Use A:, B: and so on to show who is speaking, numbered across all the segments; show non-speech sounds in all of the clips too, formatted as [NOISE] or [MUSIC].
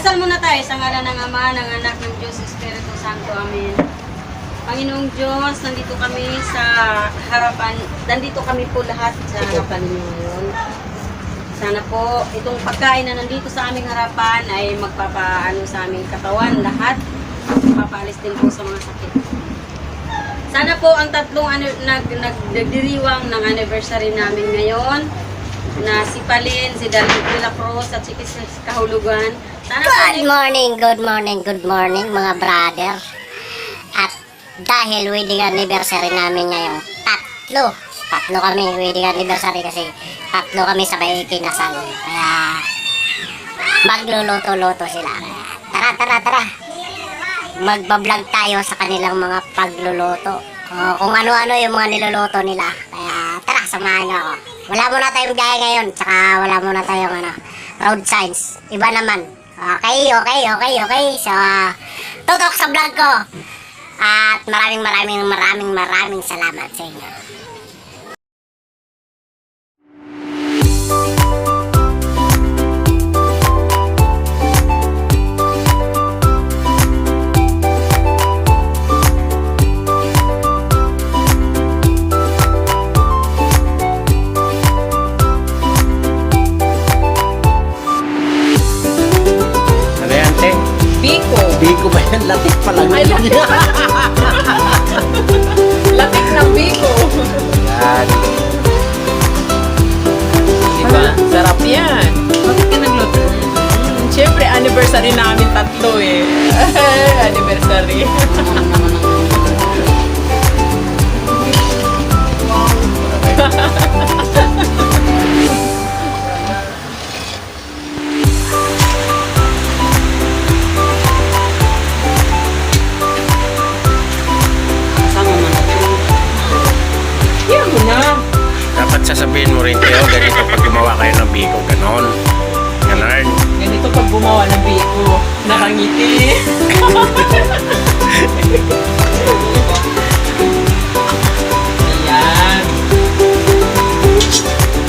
A: Dasal muna tayo sa ngalan ng Ama, ng Anak, ng Diyos, Espiritu Santo. Amen. Panginoong Diyos, nandito kami sa harapan, nandito kami po lahat sa harapan niyo. Sana po, itong pagkain na nandito sa aming harapan ay magpapaano sa aming katawan lahat. Magpapaalis din po sa mga sakit. Sana po ang tatlong ano, nag, nag, nagdiriwang ng anniversary namin ngayon na si Palin, si Dalit de la Cruz at si Kisses Kahulugan. Sana
B: Good morning, good morning, good morning mga brother. At dahil wedding anniversary namin ngayong tatlo. Tatlo kami wedding anniversary kasi tatlo kami sabay kinasal. Kaya magluluto-luto sila. Tara, tara, tara. Magbablog tayo sa kanilang mga pagluluto. O, kung ano-ano yung mga niluluto nila. Kaya tara, samahan niyo ako. Wala muna tayong biyahe ngayon. Tsaka wala muna tayong ano, road signs. Iba naman. Okay, okay, okay, okay. So, tutok sa vlog ko. At maraming maraming maraming maraming salamat sa inyo.
C: Dapat sasabihin mo rin kayo, ganito pag gumawa kayo ng biko, ganon. Ganon.
D: Ganito pag gumawa ng biko, nakangiti. Ayan.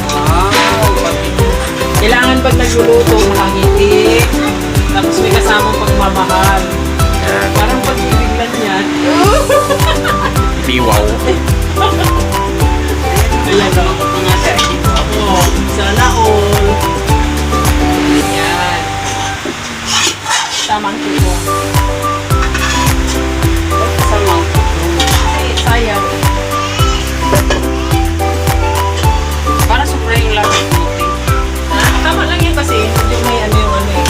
D: Wow. Kailangan pag nagluluto, nakangiti. Tapos may kasamang pagmamahal. Parang pag-ibig lang yan.
C: Piwaw.
D: Ayan o. Sana all. Ayan. Tamang tipo. Samang. Ay, sayang. Para sobra yung lamig puti. Ha? Tama lang yan kasi. Yung may ano ano eh.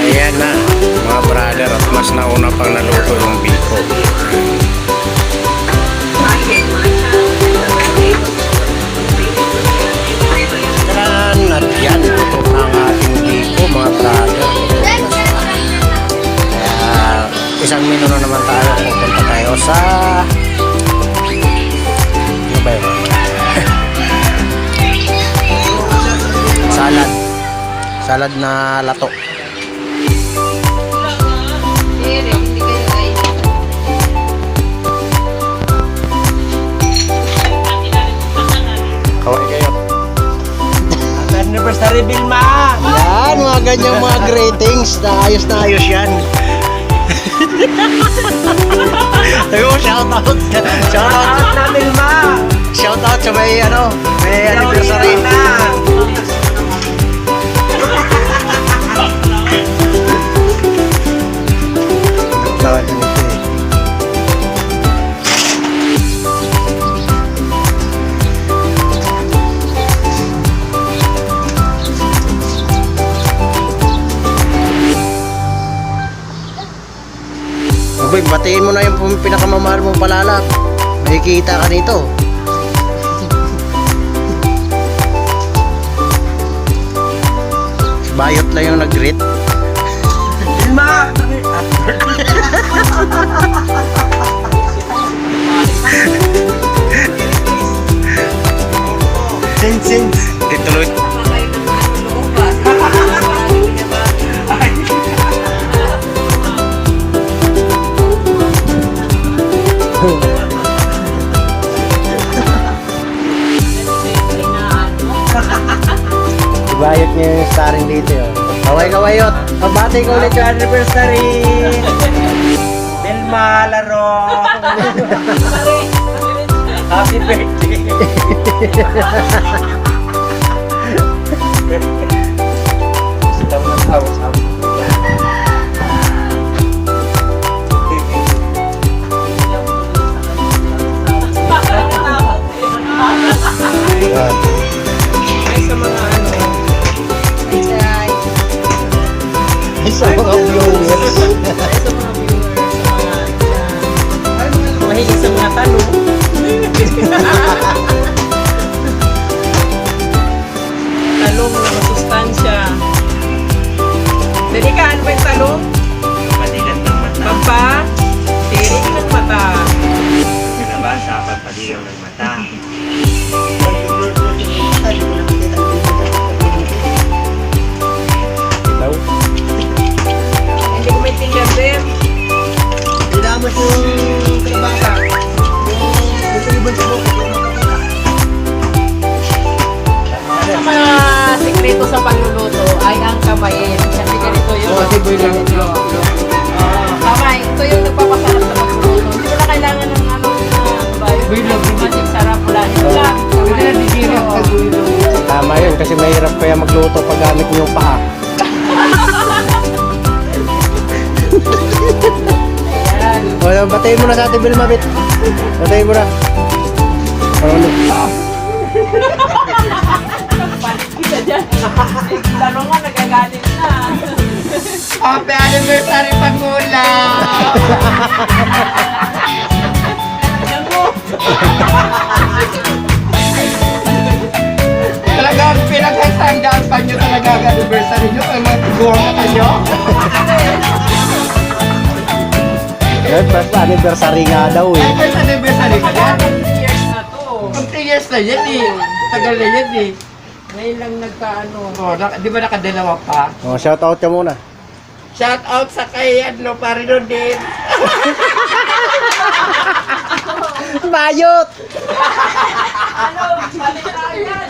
C: Ayan na, mga brother, at mas nauna pang naluto yung biko. Na lato.
A: hindi kayo
E: anniversary, Vilma!
C: Yan, mga ganyang mga greetings na ayos na ayos yan. [LAUGHS] Ayun, shout out. Shout out. Shout out sa may ano, may anniversary. Batiin mo na yung pinakamamahal mong palalap. Makikita ka nito. Bayot lang yung nag-greet.
E: Vilma! Sing, sing!
C: Tituloy. Pabati ko ulit yung anniversary.
E: Vilma, laro. Happy birthday. Sila mo ng tawa sa
D: sa mga
C: viewers.
D: Sa mga viewers. Sa mga... yan. Mahilig sa mga tanong. talong na masustansya. Dali ka, ano ba yung talong?
E: Padilat ng mata.
D: Pampa, tirik ng mata.
E: Pinabasa, pagpadilaw
C: O, batayin mo na sa ating Vilma, Bit. Batayin mo na. Ano?
D: Panik kita dyan. Lalo nga nagagalit na.
E: Happy anniversary Pangula! Talagang pinaghasandaan pa nyo talaga ang anniversary nyo. Ang mga tiguang na kayo.
C: Yan, basta anniversary nga daw eh.
E: First anniversary ka na.
D: Years na to.
E: Kung 3 years na yan eh. Tagal na yan eh.
D: Ngayon lang nagkaano.
E: Oh, na, di ba nakadalawa pa?
C: O, shout out ka muna.
E: Shout out sa kay [LAUGHS] ano, pare nun din.
C: Bayot!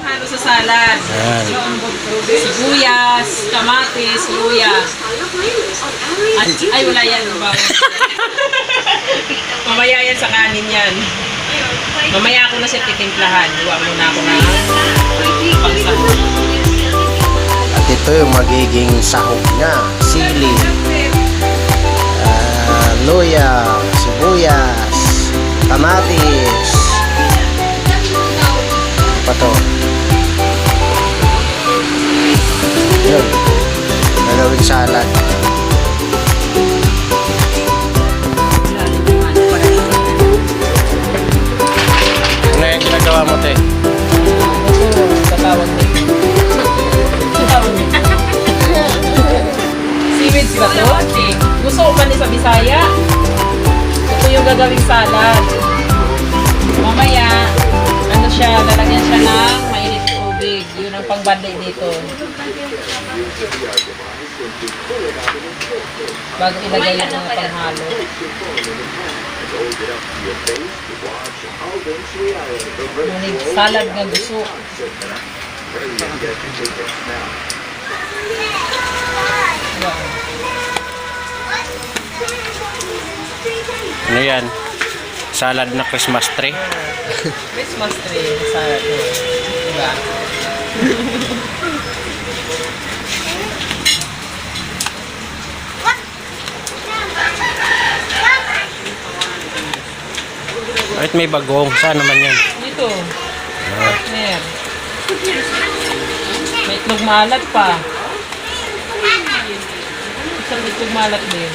D: Halo sa salad.
C: Yan.
D: Sibuyas, kamatis, luya. At, ay, wala yan. [LAUGHS] Mamaya yan sa kanin yan. Mamaya ako na siya titimplahan. Iwa muna ako na.
C: At ito yung magiging sahog niya. Sili, ah, luya, sibuyas, kamatis.
D: Gagawing salad. Mamaya, ano siya, lalagyan siya ng mainit tubig. Yun ang pangbanday dito. Bago ilagay yung mga panghalo. Manig salad nga gusto.
C: Ano yan? Salad na Christmas tree.
D: Christmas tree salad. Diba?
C: Kahit may bagong. Saan naman yan?
D: Dito. Partner. May itlog malat pa. Isang itlog malat din.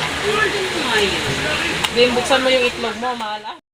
D: Din, buksan mo yung itlog mo, malat.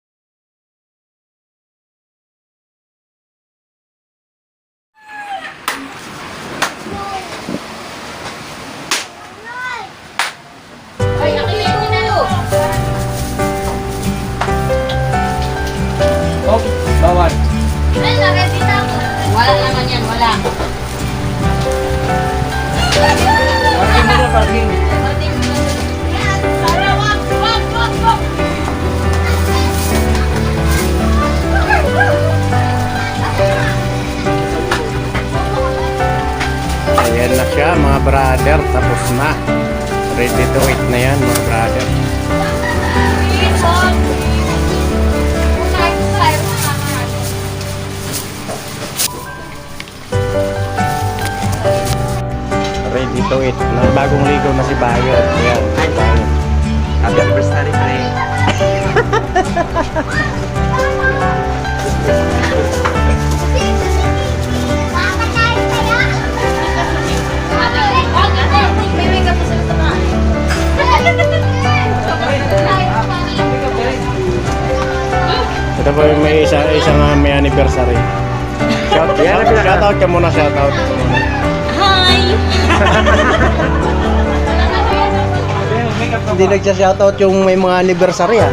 B: Yan
E: na
C: siya mga brother. Tapos na. Ready to eat na yan mga brother. Ready to eat. Na bagong ligo na si Bayo. Yan. Bayo.
E: Happy anniversary, pre. [LAUGHS]
C: Ito po yung may isa, isang uh, may anniversary. Shout, shout, shout out ka muna, shout out. Hindi nagsya-shoutout yung may mga anniversary ah.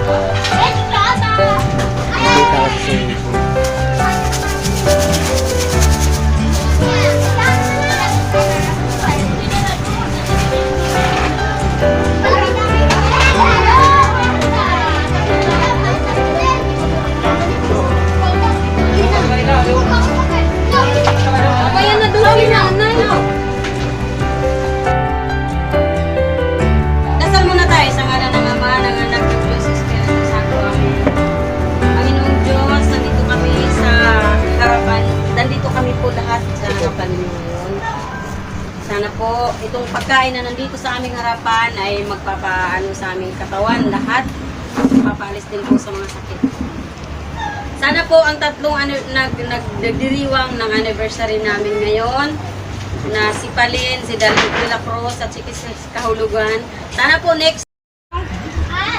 A: Aming harapan ay magpapaano sa aming katawan lahat. Magpapaalis din po sa mga sakit. Sana po ang tatlong ano, nag, nag, nagdiriwang ng anniversary namin ngayon na si Palin, si Dalit de la Cruz at si Kahulugan. Sana po next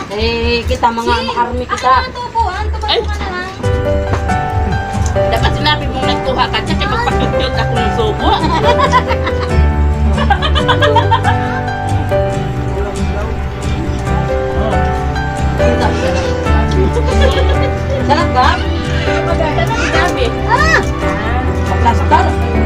A: eh, kita mga makarmi kita.
D: Ay! Dapat sinabi mong nagtuha ka dyan, kaya magpakitute ako ng subo. [LAUGHS] Sarap? Ang dami. Ah! Ah. Maglastar.